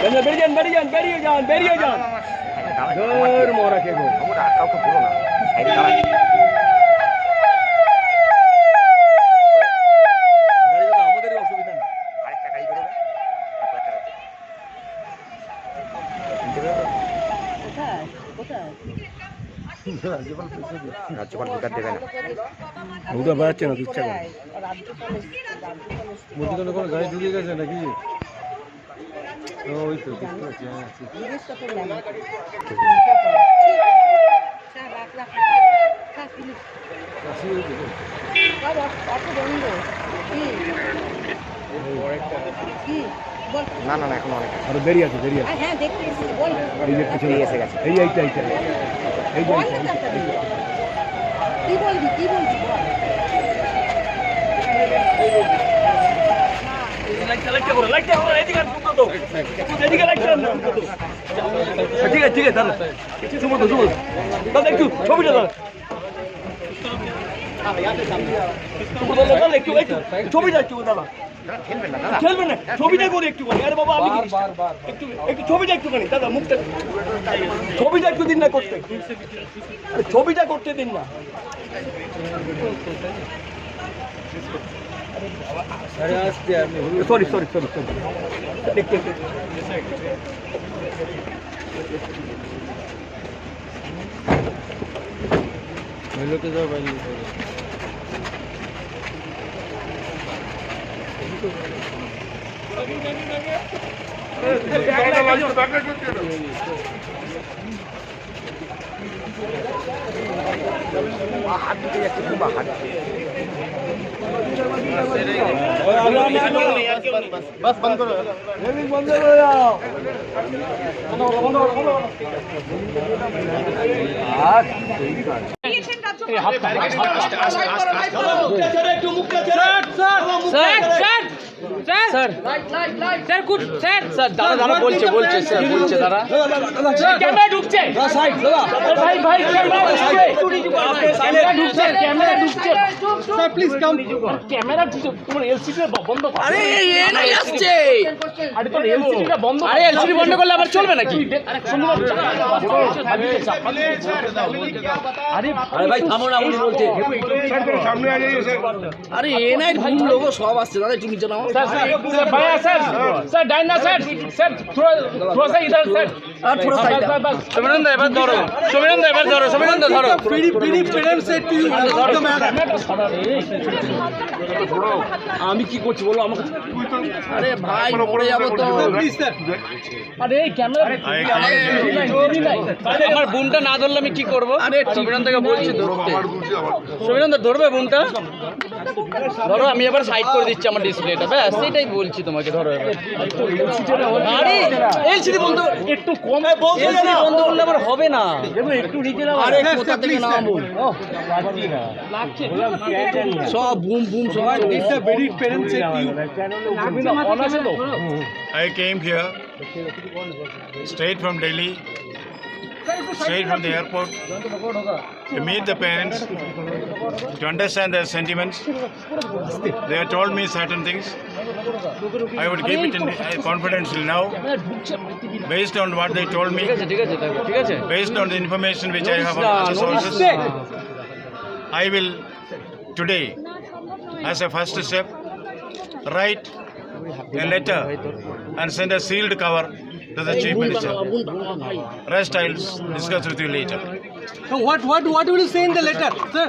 বেরিয়ে যান বেরিয়ে যান বেরিয়ে যান বেরিয়ে যান ধর মরা কে গো আর কাউকে বলো না সাইডে গাড়ি রাজ্যপাল ভোটার দেবে না বেড়াচ্ছে না ইচ্ছা করে কোনো গাড়ি ঢুকে গেছে নাকি? ওই তো দেখতে পাচ্ছি হ্যাঁ। না না না এখন অনেক আরে বেরিয়ে আছে বেরিয়ে আছে। হ্যাঁ দেখতে বল। এই যে পিছনে এসে গেছে। এই এইটা এই যে। কি বলবি কি বলবি বল। লাইটটা লাইটটা করো লাইটটা করো এদিকে আর তো এদিকে লাইটটা না ঢুকো তো ঠিক আছে ঠিক আছে দাঁড়া সুমন সুমন দাদা একটু ছবিটা দাদা, দাদা, একটু একটু ছবিটা একটু দাদা খেলবেন না খেলবে না ছবিটা করে একটু করে। আরে বাবা আমি একটু একটু ছবিটা একটুখানি দাদা মুখটা ছবিটা একটু দিন না করতে। ছবিটা করতে দিন না। सॉरी सॉरी सॉरी सॉरी लोक जाऊ पाहिजे हात हात ওই লোকে যাও বাইরে হাত ঢুকে যাচ্ছে খুব হাত বাস বন্ধ করো বন্ধ করে দাও আর একটু মুখটা ছেড়ে sir sir sir sir sir কুট স্যার স্যার দাদা দাদা বলছে বলছে স্যার বলছে দাদা ক্যামেরা ঢুকছে সাইড দাদা ভাই ভাই ক্যামেরা ঢুকছে ক্যামেরা ঢুকছে স্যার প্লিজ কাম ক্যামেরা ঢুকছে তোমার এলসিডি বন্ধ কর আরে এ নাই আসছে আরে তোর এলসিডি বন্ধ আরে এলসিডি বন্ধ করলে আবার চলবে নাকি আরে সুন্দর আরে আরে ভাই থামো না উনি বলছে আরে এ নাই ঘুম লোগো সব আসছে দাদা একটু নিচে নাও স্যার স্যার ভাইয়া স্যার স্যার ডাইনা স্যার স্যার থোড়া থোড়া সা ইধার স্যার আর থোড়া সা ইধার দা এবার ধরো। সমীরন দা এবার ধরো। সমীরন দা ধরো PD PD parent set to you আমি কি করছি বলো আমাকে? আরে ভাই যাব তো প্লিজ স্যার আরে ক্যামেরা আমার বোনটা না ধরলে আমি কি করব? আরে দাকে বলছি ধরতে। সমীরন দা ধরবে বোনটা? ধরো আমি এবার সাইড করে দিচ্ছি আমার ডিসপ্লেটা ব্যাস সেটাই বলছি তোমাকে ধরো এবার। আরে বন্ধ একটু এলসিডি বন্ধ করলে আবার হবে না। একটু নিচে নাও আরে কোথা থেকে নামাবো? সব বুম বুম সব it's a very parent set to you অনাসে তো। I came here straight from Delhi, straight from the airport to meet the parents, to understand their sentiments. They have told me certain things. I would keep it in confidential now, based on what they told me, based on the information which I have from other sources. I will today, as a first step, write a letter and send a sealed cover to the chief minister. Rest I'll discuss with you later. So what what what will you say in the letter sir